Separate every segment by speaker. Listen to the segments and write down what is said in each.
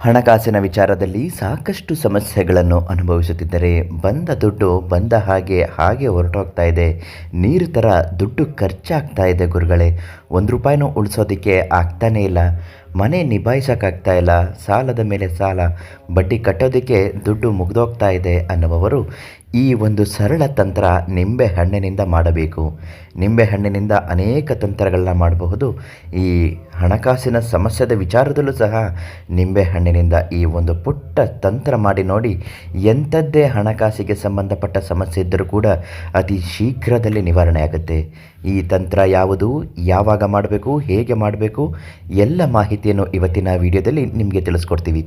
Speaker 1: ಹಣಕಾಸಿನ ವಿಚಾರದಲ್ಲಿ ಸಾಕಷ್ಟು ಸಮಸ್ಯೆಗಳನ್ನು ಅನುಭವಿಸುತ್ತಿದ್ದರೆ ಬಂದ ದುಡ್ಡು ಬಂದ ಹಾಗೆ ಹಾಗೆ ಹೊರಟೋಗ್ತಾ ಇದೆ. ನೀರು ಥರ ದುಡ್ಡು ಖರ್ಚಾಗ್ತಾ ಇದೆ ಗುರುಗಳೇ. ಒಂದು ರೂಪಾಯಿನೂ ಉಳಿಸೋದಕ್ಕೆ ಆಗ್ತಾನೇ ಇಲ್ಲ. ಮನೆ ನಿಭಾಯಿಸೋಕ್ಕಾಗ್ತಾ ಇಲ್ಲ. ಸಾಲದ ಮೇಲೆ ಸಾಲ. ಬಡ್ಡಿ ಕಟ್ಟೋದಕ್ಕೆ ದುಡ್ಡು ಮುಗ್ದೋಗ್ತಾ ಇದೆ ಅನ್ನುವವರು ಈ ಒಂದು ಸರಳ ತಂತ್ರ ನಿಂಬೆ ಹಣ್ಣಿನಿಂದ ಮಾಡಬೇಕು. ನಿಂಬೆ ಹಣ್ಣಿನಿಂದ ಅನೇಕ ತಂತ್ರಗಳನ್ನ ಮಾಡಬಹುದು. ಈ ಹಣಕಾಸಿನ ಸಮಸ್ಯೆದ ವಿಚಾರದಲ್ಲೂ ಸಹ ನಿಂಬೆ ಹಣ್ಣಿನಿಂದ ಈ ಒಂದು ಪುಟ್ಟ ತಂತ್ರ ಮಾಡಿ ನೋಡಿ, ಎಂಥದ್ದೇ ಹಣಕಾಸಿಗೆ ಸಂಬಂಧಪಟ್ಟ ಸಮಸ್ಯೆ ಇದ್ದರೂ ಕೂಡ ಅತಿ ಶೀಘ್ರದಲ್ಲಿ ನಿವಾರಣೆ ಆಗುತ್ತೆ. ಈ ತಂತ್ರ ಯಾವುದು, ಯಾವಾಗ ಮಾಡಬೇಕು, ಹೇಗೆ ಮಾಡಬೇಕು, ಎಲ್ಲ ಮಾಹಿತಿಯನ್ನು ಇವತ್ತಿನ ವಿಡಿಯೋದಲ್ಲಿ ನಿಮಗೆ ತಿಳಿಸ್ಕೊಡ್ತೀವಿ.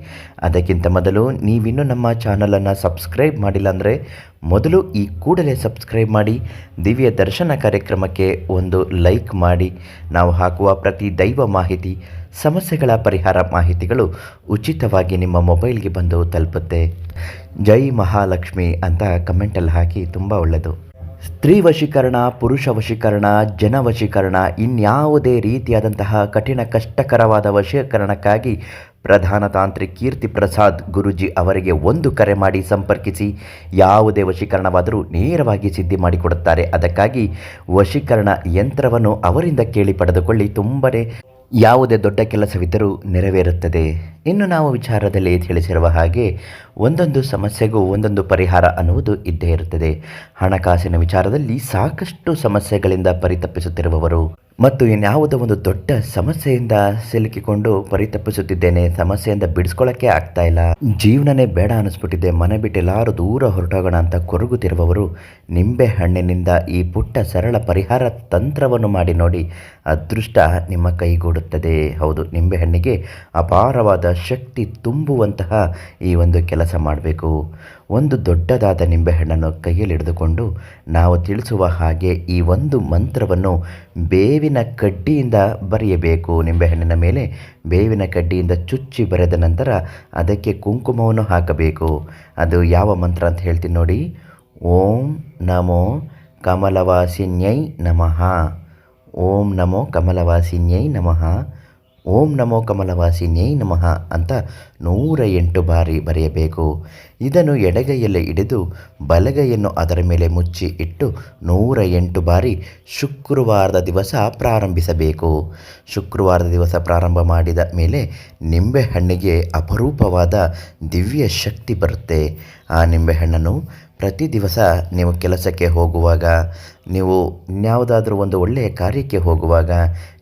Speaker 1: ಅದಕ್ಕಿಂತ ಮೊದಲು ನೀವಿನ್ನೂ ನಮ್ಮ ಚಾನಲನ್ನು ಸಬ್ಸ್ಕ್ರೈಬ್ ಮಾಡಿಲ್ಲ ಅಂದರೆ ಮೊದಲು ಈ ಕೂಡಲೇ ಸಬ್ಸ್ಕ್ರೈಬ್ ಮಾಡಿ, ದಿವ್ಯ ದರ್ಶನ ಕಾರ್ಯಕ್ರಮಕ್ಕೆ ಒಂದು ಲೈಕ್ ಮಾಡಿ. ನಾವು ಹಾಕುವ ಪ್ರತಿ ದೈವ ಮಾಹಿತಿ, ಸಮಸ್ಯೆಗಳ ಪರಿಹಾರ ಮಾಹಿತಿಗಳು ಉಚಿತವಾಗಿ ನಿಮ್ಮ ಮೊಬೈಲ್ಗೆ ಬಂದು ತಲುಪುತ್ತೆ. ಜೈ ಮಹಾಲಕ್ಷ್ಮಿ ಅಂತ ಕಮೆಂಟಲ್ಲಿ ಹಾಕಿ, ತುಂಬ ಒಳ್ಳೆಯದು. ಸ್ತ್ರೀ ವಶೀಕರಣ, ಪುರುಷ ವಶೀಕರಣ, ಜನ ವಶೀಕರಣ ಇನ್ಯಾವುದೇ ರೀತಿಯಾದಂತಹ ಕಠಿಣ ಕಷ್ಟಕರವಾದ ವಶೀಕರಣಕ್ಕಾಗಿ ಪ್ರಧಾನ ತಾಂತ್ರಿ ಕೀರ್ತಿ ಪ್ರಸಾದ್ ಗುರುಜಿ ಅವರಿಗೆ ಒಂದು ಕರೆ ಮಾಡಿ ಸಂಪರ್ಕಿಸಿ ಯಾವುದೇ ವಶೀಕರಣವಾದರೂ ನೇರವಾಗಿ ಸಿದ್ಧಿ ಮಾಡಿಕೊಡುತ್ತಾರೆ. ಅದಕ್ಕಾಗಿ ವಶೀಕರಣ ಯಂತ್ರವನ್ನು ಅವರಿಂದ ಕೇಳಿ ಪಡೆದುಕೊಳ್ಳಿ. ತುಂಬನೇ ಯಾವುದೇ ದೊಡ್ಡ ಕೆಲಸವಿದ್ದರೂ ನೆರವೇರುತ್ತದೆ. ಇನ್ನು ನಾವು ವಿಚಾರದಲ್ಲಿ ತಿಳಿಸಿರುವ ಹಾಗೆ ಒಂದೊಂದು ಸಮಸ್ಯೆಗೂ ಒಂದೊಂದು ಪರಿಹಾರ ಅನ್ನುವುದು ಇದ್ದೇ ಇರುತ್ತದೆ. ಹಣಕಾಸಿನ ವಿಚಾರದಲ್ಲಿ ಸಾಕಷ್ಟು ಸಮಸ್ಯೆಗಳಿಂದ ಪರಿತಪ್ಪಿಸುತ್ತಿರುವವರು ಮತ್ತು ಇನ್ಯಾವುದೋ ಒಂದು ದೊಡ್ಡ ಸಮಸ್ಯೆಯಿಂದ ಸಿಲುಕಿಕೊಂಡು ಪರಿತಪ್ಪಿಸುತ್ತಿದ್ದೇನೆ ಸಮಸ್ಯೆಯಿಂದ ಬಿಡಿಸ್ಕೊಳ್ಳೋಕ್ಕೆ ಆಗ್ತಾ ಇಲ್ಲ. ಜೀವನನೇ ಬೇಡ ಅನಿಸ್ಬಿಟ್ಟಿದೆ. ಮನೆ ಬಿಟ್ಟೆಲ್ಲಾರು ದೂರ ಹೊರಟೋಗೋಣ ಅಂತ ಕೊರಗುತ್ತಿರುವವರು ನಿಂಬೆ ಹಣ್ಣಿನಿಂದ ಈ ಪುಟ್ಟ ಸರಳ ಪರಿಹಾರ ತಂತ್ರವನ್ನು ಮಾಡಿ ನೋಡಿ ಅದೃಷ್ಟ ನಿಮ್ಮ ಕೈಗೂಡುತ್ತದೆ. ಹೌದು ನಿಂಬೆಹಣ್ಣಿಗೆ ಅಪಾರವಾದ ಶಕ್ತಿ ತುಂಬುವಂತಹ ಈ ಒಂದು ಕೆಲಸ ಮಾಡಬೇಕು. ಒಂದು ದೊಡ್ಡದಾದ ನಿಂಬೆಹಣ್ಣನ್ನು ಕೈಯಲ್ಲಿ ಹಿಡಿದುಕೊಂಡು ನಾವು ತಿಳಿಸುವ ಹಾಗೆ ಈ ಒಂದು ಮಂತ್ರವನ್ನು ಬೇವಿನ ಕಡ್ಡಿಯಿಂದ ಬರೆಯಬೇಕು. ನಿಂಬೆಹಣ್ಣಿನ ಮೇಲೆ ಬೇವಿನ ಕಡ್ಡಿಯಿಂದ ಚುಚ್ಚಿ ಬರೆದ ನಂತರ ಅದಕ್ಕೆ ಕುಂಕುಮವನ್ನು ಹಾಕಬೇಕು. ಅದು ಯಾವ ಮಂತ್ರ ಅಂತ ಹೇಳ್ತೀನಿ ನೋಡಿ. ಓಂ ನಮೋ ಕಮಲವಾಸಿನ್ಯೈ ನಮಃ. ಓಂ ನಮೋ ಕಮಲವಾಸಿನ್ಯೈ ನಮಃ. ಓಂ ನಮೋ ಕಮಲವಾಸಿನ್ಯೈ ನಮಃ ಅಂತ ನೂರ ಎಂಟು ಬಾರಿ ಬರೆಯಬೇಕು. ಇದನ್ನು ಎಡಗೈಯಲ್ಲಿ ಹಿಡಿದು ಬಲಗೈಯನ್ನು ಅದರ ಮೇಲೆ ಮುಚ್ಚಿ ಇಟ್ಟು ನೂರ ಎಂಟು ಬಾರಿ ಶುಕ್ರವಾರದ ದಿವಸ ಪ್ರಾರಂಭಿಸಬೇಕು. ಶುಕ್ರವಾರದ ದಿವಸ ಪ್ರಾರಂಭ ಮಾಡಿದ ಮೇಲೆ ನಿಂಬೆಹಣ್ಣಿಗೆ ಅಪರೂಪವಾದ ದಿವ್ಯ ಶಕ್ತಿ ಬರುತ್ತೆ. ಆ ನಿಂಬೆಹಣ್ಣನ್ನು ಪ್ರತಿ ದಿವಸ ನೀವು ಕೆಲಸಕ್ಕೆ ಹೋಗುವಾಗ, ನೀವು ಇನ್ಯಾವುದಾದ್ರೂ ಒಂದು ಒಳ್ಳೆಯ ಕಾರ್ಯಕ್ಕೆ ಹೋಗುವಾಗ,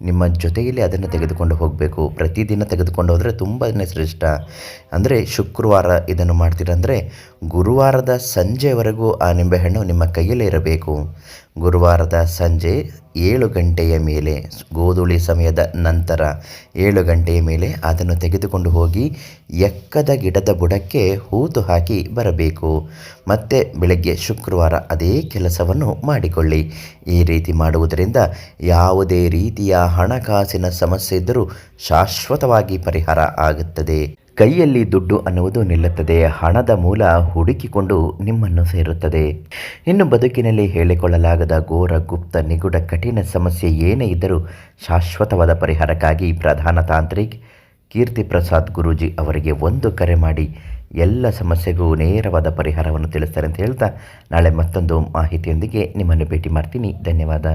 Speaker 1: ನಿಮ್ಮ ಜೊತೆಯಲ್ಲಿ ಅದನ್ನು ತೆಗೆದುಕೊಂಡು ಹೋಗಬೇಕು. ಪ್ರತಿದಿನ ತೆಗೆದುಕೊಂಡು ಹೋದರೆ ತುಂಬಾ ಶ್ರೇಷ್ಠ. ಅಂದರೆ ಶುಕ್ರವಾರ ಇದನ್ನು ಮಾಡ್ತೀರಂದರೆ ಗುರುವಾರದ ಸಂಜೆವರೆಗೂ ಆ ನಿಂಬೆಹಣ್ಣು ನಿಮ್ಮ ಕೈಯಲ್ಲೇ ಇರಬೇಕು. ಗುರುವಾರದ ಸಂಜೆ ಏಳು ಗಂಟೆಯ ಮೇಲೆ, ಗೋಧೂಳಿ ಸಮಯದ ನಂತರ ಏಳು ಗಂಟೆಯ ಮೇಲೆ ಅದನ್ನು ತೆಗೆದುಕೊಂಡು ಹೋಗಿ ಎಕ್ಕದ ಗಿಡದ ಬುಡಕ್ಕೆ ಹೂತು ಹಾಕಿ ಬರಬೇಕು. ಮತ್ತೆ ಬೆಳಗ್ಗೆ ಶುಕ್ರವಾರ ಅದೇ ಕೆಲಸವನ್ನು ಮಾಡಿಕೊಳ್ಳಿ. ಈ ರೀತಿ ಮಾಡುವುದರಿಂದ ಯಾವುದೇ ರೀತಿಯ ಹಣಕಾಸಿನ ಸಮಸ್ಯೆ ಇದ್ದರೂ ಶಾಶ್ವತವಾಗಿ ಪರಿಹಾರ ಆಗುತ್ತದೆ. ಕೈಯಲ್ಲಿ ದುಡ್ಡು ಅನ್ನುವುದು ನಿಲ್ಲುತ್ತದೆ, ಹಣದ ಮೂಲ ಹುಡುಕಿಕೊಂಡು ನಿಮ್ಮನ್ನು ಸೇರುತ್ತದೆ. ಇನ್ನು ಬದುಕಿನಲ್ಲಿ ಹೇಳಿಕೊಳ್ಳಲಾಗದ ಘೋರ, ಗುಪ್ತ, ನಿಗೂಢ, ಕಠಿಣ ಸಮಸ್ಯೆ ಏನೇ ಇದ್ದರೂ ಶಾಶ್ವತವಾದ ಪರಿಹಾರಕ್ಕಾಗಿ ಪ್ರಧಾನ ತಾಂತ್ರಿಕ್ ಕೀರ್ತಿ ಪ್ರಸಾದ್ ಗುರೂಜಿ ಅವರಿಗೆ ಒಂದು ಕರೆ ಮಾಡಿ, ಎಲ್ಲ ಸಮಸ್ಯೆಗೂ ನೇರವಾದ ಪರಿಹಾರವನ್ನು ತಿಳಿಸ್ತಾರೆ ಅಂತ ಹೇಳ್ತಾ ನಾಳೆ ಮತ್ತೊಂದು ಮಾಹಿತಿಯೊಂದಿಗೆ ನಿಮ್ಮನ್ನು ಭೇಟಿ ಮಾಡ್ತೀನಿ. ಧನ್ಯವಾದ.